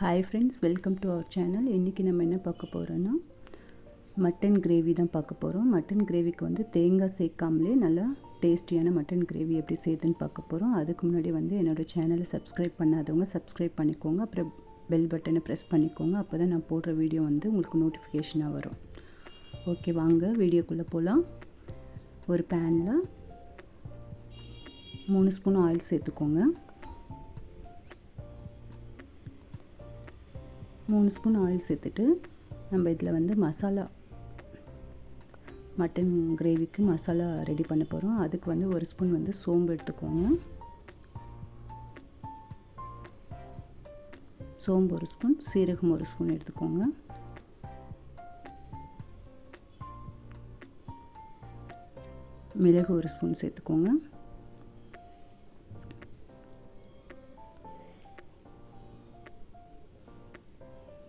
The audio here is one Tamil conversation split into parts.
Hi friends welcome to our channel இன்றைக்கி நம்ம என்ன பார்க்க போகிறோன்னா மட்டன் கிரேவி தான் பார்க்க போகிறோம் மட்டன் கிரேவிக்கு வந்து தேங்காய் சேர்க்காமலே நல்லா டேஸ்டியான மட்டன் கிரேவி எப்படி செய்யுதுன்னு பார்க்க போகிறோம் அதுக்கு முன்னாடி வந்து என்னோடய சேனலை சப்ஸ்கிரைப் பண்ணாதவங்க சப்ஸ்கிரைப் பண்ணிக்கோங்க. அப்புறம் பெல் பட்டனை ப்ரெஸ் பண்ணிக்கோங்க. அப்போ தான் நான் போடுற வீடியோ வந்து உங்களுக்கு நோட்டிஃபிகேஷனாக வரும். ஓகே வாங்க வீடியோக்குள்ளே போகலாம் ஒரு பேனில் மூணு ஸ்பூன் ஆயில் சேர்த்துக்கோங்க. மூணு ஸ்பூன் ஆயில் சேர்த்துட்டு நம்ம இதில் வந்து மசாலா மட்டன் கிரேவிக்கு மசாலா ரெடி பண்ண போகிறோம் அதுக்கு வந்து ஒரு ஸ்பூன் வந்து சோம்பு எடுத்துக்கோங்க. சோம்பு ஒரு ஸ்பூன் சீரகம் ஒரு ஸ்பூன் எடுத்துக்கோங்க. மிளகு ஒரு ஸ்பூன் சேர்த்துக்கோங்க.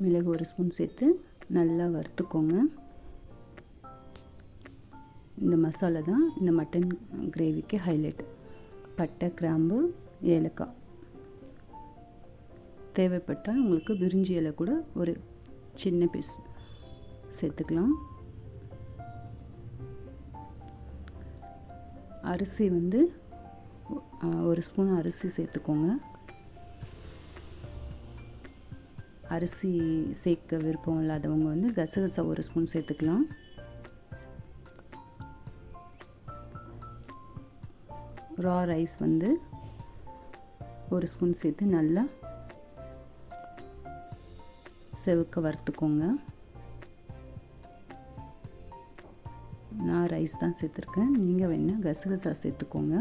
மிளகு ஒரு ஸ்பூன் சேர்த்து நல்லா வறுத்துக்கோங்க. இந்த மசாலா தான் இந்த மட்டன் கிரேவிக்கு ஹைலைட் பட்டை கிராம்பு ஏலக்காய். தேவைப்பட்டால் உங்களுக்கு விரிஞ்சி இலை கூட ஒரு சின்ன பீஸ் சேர்த்துக்கலாம். அரிசி வந்து ஒரு ஸ்பூன் அரிசி சேர்த்துக்கோங்க. அரிசி சேர்க்க விருப்பம் இல்லாதவங்க வந்து கசகசா ஒரு ஸ்பூன் சேர்த்துக்கலாம். ரா ரைஸ் வந்து ஒரு ஸ்பூன் சேர்த்து நல்லா செவுக்க வறுத்துக்கோங்க. நான் ரைஸ் தான் சேர்த்துருக்கேன். நீங்கள் வேணால் கசகசா சேர்த்துக்கோங்க.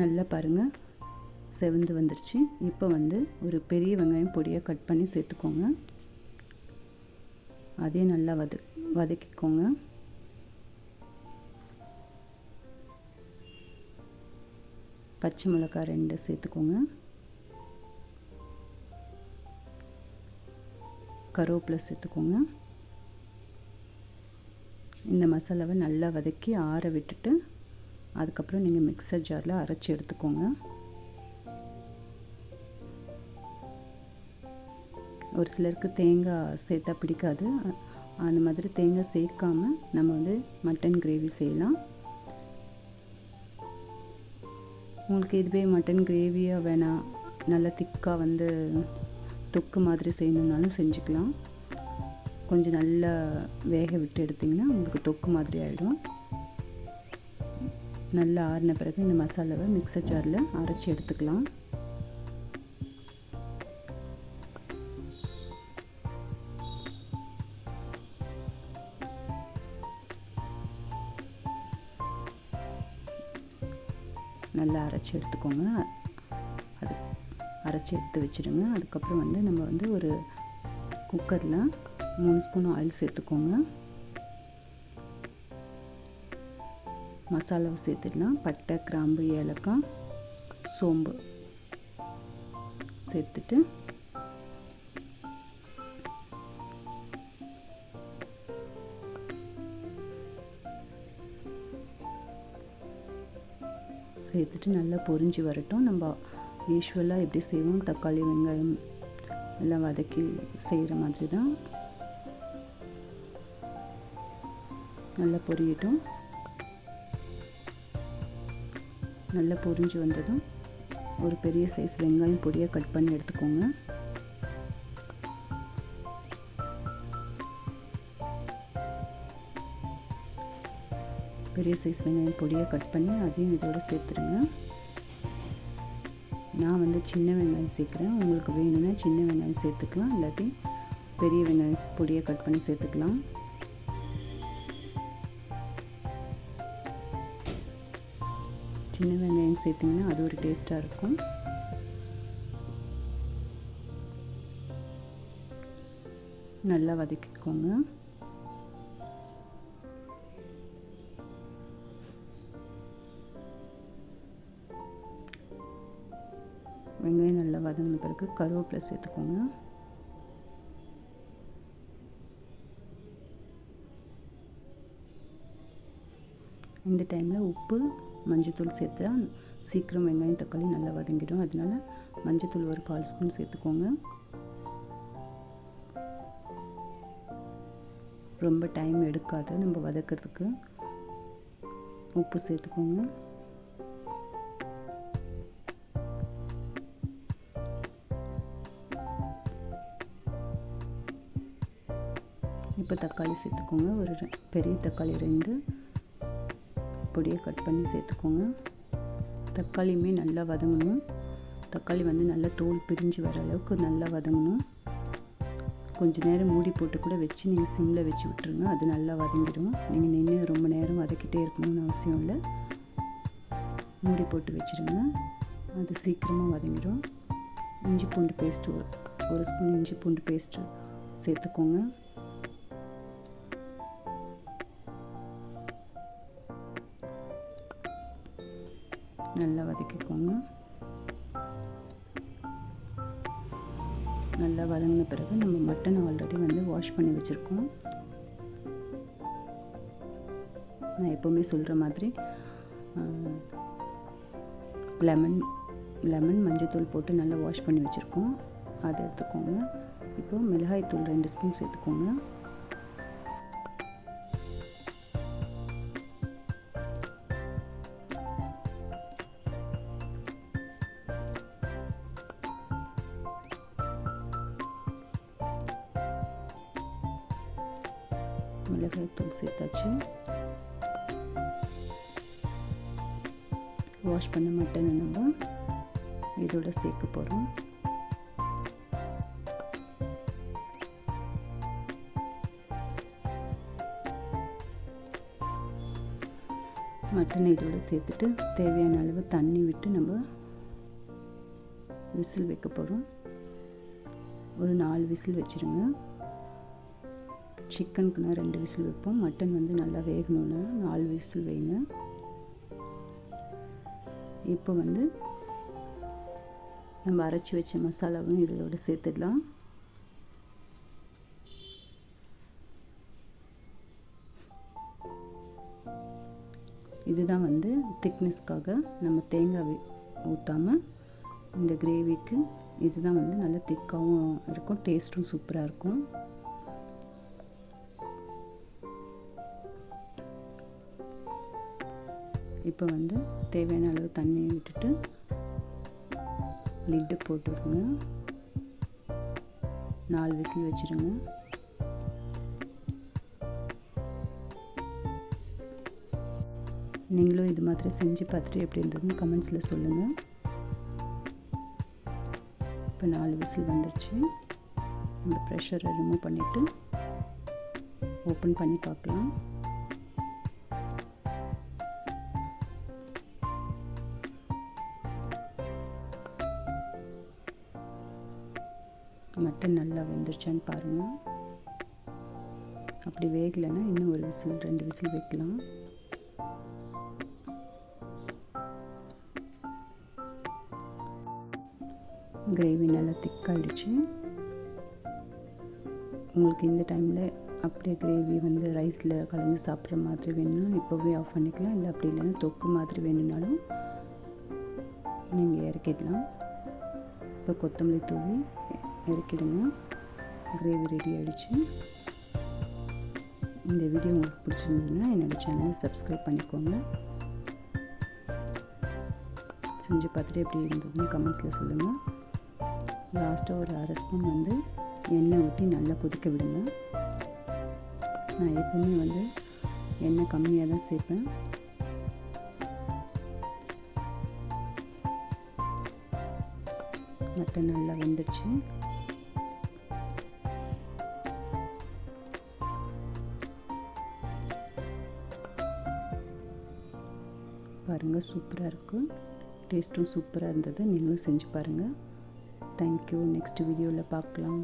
நல்லா பாருங்கள் செவந்து வந்துருச்சு. இப்போ வந்து ஒரு பெரிய வெங்காயம் பொடியாக கட் பண்ணி சேர்த்துக்கோங்க. அதையும் நல்லா வத வதக்கிக்கோங்க. பச்சை மிளகாய் ரெண்டு சேர்த்துக்கோங்க. கருவேப்பிலை சேர்த்துக்கோங்க. இந்த மசாலாவை நல்லா வதக்கி ஆற விட்டுட்டு அதுக்கப்புறம் நீங்கள் மிக்சர் ஜாரில் அரைச்சி எடுத்துக்கோங்க. ஒரு சிலருக்கு தேங்காய் சேர்த்தா பிடிக்காது. அந்த மாதிரி தேங்காய் சேர்க்காம நம்ம வந்து மட்டன் கிரேவி செய்யலாம். உங்களுக்கு இதுவே மட்டன் கிரேவியாக வேணாம். நல்லா திக்காக வந்து தொக்கு மாதிரி செய்யணுன்னாலும் செஞ்சுக்கலாம். கொஞ்சம் நல்லா வேக விட்டு எடுத்திங்கன்னா உங்களுக்கு தொக்கு மாதிரி ஆகிடும் நல்லா ஆறின பிறகு இந்த மசாலாவை மிக்சர் ஜாரில் அரைச்சி எடுத்துக்கலாம். நல்லா அரைச்சி எடுத்துக்கோங்க. அது அரைச்சி எடுத்து வச்சுடுங்க அதுக்கப்புறம் வந்து நம்ம வந்து ஒரு குக்கரில் மூணு ஸ்பூன் ஆயில் சேர்த்துக்கோங்க. மசாலாவை சேர்த்துடலாம் பட்டை கிராம்பு ஏலக்காய் சோம்பு சேர்த்துட்டு சேர்த்துட்டு நல்லா பொரிஞ்சு வரட்டும். நம்ம யூஸ்வலாக எப்படி செய்வோம்? தக்காளி வெங்காயம் எல்லாம் வதக்கி செய்கிற மாதிரி தான் நல்லா பொரியட்டும். நல்லா பொரிஞ்சு வந்ததும் ஒரு பெரிய சைஸ் வெங்காயம் பொடியாக கட் பண்ணி எடுத்துக்கோங்க. பெரிய சைஸ் வெங்காயம் பொடியாக கட் பண்ணி அதையும் இதோட சேர்த்துருங்க. நான் வந்து சின்ன வெங்காயம் சேர்க்குறேன். உங்களுக்கு வேணும்னா சின்ன வெங்காயம் சேர்த்துக்கலாம். இல்லாட்டி பெரிய வெங்காயம் பொடியாக கட் பண்ணி சேர்த்துக்கலாம். சின்ன வெங்காயம் சேர்த்திங்கன்னா அது ஒரு டேஸ்ட்டாக இருக்கும். நல்லா வதக்கிக்கோங்க. வதங்கின பிறகு கருவேப்பிலை சேர்த்துக்கோங்க. இந்த டைமில் உப்பு மஞ்சத்தூள் சேர்த்தா சீக்கிரம் வெங்காயம் தக்காளி நல்லா வதங்கிடும். அதனால மஞ்சத்தூள் ஒரு கால் ஸ்பூன் சேர்த்துக்கோங்க. ரொம்ப டைம் எடுக்காது. நம்ம வதக்கிறதுக்கு உப்பு சேர்த்துக்கோங்க. இப்போ தக்காளி சேர்த்துக்கோங்க. ஒரு பெரிய தக்காளி ரெண்டு. பொடியை கட் பண்ணி சேர்த்துக்கோங்க. தக்காளியுமே நல்லா வதங்கணும். தக்காளி வந்து நல்லா தோல் பிரிஞ்சு வர அளவுக்கு நல்லா வதங்கணும். கொஞ்சம் நேரம் மூடி போட்டு கூட வச்சு நீங்கள் சிம்மில் வச்சு விட்டுருங்க. அது நல்லா வதங்கிடும். நீங்கள் நின்று ரொம்ப நேரம் வதக்கிட்டே இருக்கணும்னு அவசியம் இல்லை. மூடி போட்டு வச்சுருங்க. அது சீக்கிரமாக வதங்கிடும். இஞ்சி பூண்டு பேஸ்ட்டு ஒரு ஒரு ஸ்பூன் இஞ்சி பூண்டு பேஸ்ட்டு சேர்த்துக்கோங்க. வதக்கிக்கோங்க நல்லா வதங்கின பிறகு நம்ம மட்டன் ஆல்ரெடி வந்து வாஷ் பண்ணி வச்சுருக்கோம். நான் எப்போவுமே சொல்கிற மாதிரி லெமன் லெமன் மஞ்சத்தூள் போட்டு நல்லா வாஷ் பண்ணி வச்சுருக்கோம். அதை எடுத்துக்கோங்க. இப்போது மிளகாய் தூள் ரெண்டு ஸ்பூன் சேர்த்துக்கோங்க. மிளகாய் தூள் சேர்த்தாச்சு வாஷ் பண்ண மட்டனை நம்ம இதோட சேர்க்க போகிறோம் மட்டன் இதோட சேர்த்துட்டு தேவையான அளவு தண்ணி விட்டு நம்ம விசில் வைக்க போகிறோம் ஒரு நாலு விசில் வச்சுருங்க சிக்கனுக்குனா ரெண்டு விசில் வைப்போம். மட்டன் வந்து நல்லா வேகணும்னா நாலு விசில் வைங்க. இப்போ வந்து நம்ம அரைச்சி வச்ச மசாலாவும் இதோட சேர்த்துடலாம். இதுதான் வந்து திக்னஸ்க்காக நம்ம தேங்காய் ஊற்றாமல் இந்த கிரேவிக்கு இதுதான் வந்து நல்ல திக்காகவும் இருக்கும் டேஸ்ட்டும் சூப்பராக இருக்கும். இப்போ வந்து தேவையான அளவு தண்ணியை விட்டுட்டு லிட்டு போட்டுருங்க. நாலு விசில் வச்சுருங்க. நீங்களும் இது மாதிரி செஞ்சு பார்த்துட்டு எப்படி இருந்ததுன்னு கமெண்ட்ஸில் சொல்லுங்கள் இப்போ நாலு விசில் வந்துடுச்சு இந்த ப்ரெஷரை ரிமூவ் பண்ணிவிட்டு ஓப்பன் பண்ணி பார்க்கலாம். மட்டன் நல்லா வெந்துருச்சான்னு பாருங்கள் அப்படி வேகலைன்னா இன்னும் ஒரு விசில் ரெண்டு விசில் வைக்கலாம். கிரேவி நல்லா திக்காயிடுச்சு. உங்களுக்கு இந்த டைமில் அப்படியே கிரேவி வந்து ரைஸில் கலந்து சாப்பிட்ற மாதிரி வேணும்னா இப்போவே ஆஃப் பண்ணிக்கலாம். இல்லை அப்படி இல்லைன்னா தொக்கு மாதிரி வேணும்னாலும் நீங்கள் இறக்கிடலாம். இப்போ கொத்தமல்லி தூவி இறக்கிடுங்க கிரேவி ரெடி ஆகிடுச்சு இந்த வீடியோ உங்களுக்கு பிடிச்சிருந்ததுன்னா என்னோடய சேனலை சப்ஸ்கிரைப் பண்ணிக்கோங்க. செஞ்சு பார்த்துட்டு எப்படி இருந்ததுன்னு கமெண்ட்ஸில் சொல்லுங்கள் லாஸ்ட்டாக ஒரு அரை ஸ்பூன் வந்து எண்ணெய் ஊற்றி நல்லா கொதிக்க விடுங்க. நான் எப்பவுமே வந்து எண்ணெய் கம்மியாக தான் சேர்ப்பேன். மட்டன் நல்லா வெந்துடுச்சு. பாருங்கள் சூப்பராக இருக்கும் டேஸ்ட்டும் சூப்பராக இருந்தது. நீங்களும் செஞ்சு பாருங்கள் தேங்க்யூ நெக்ஸ்ட் வீடியோவில் பார்க்கலாம்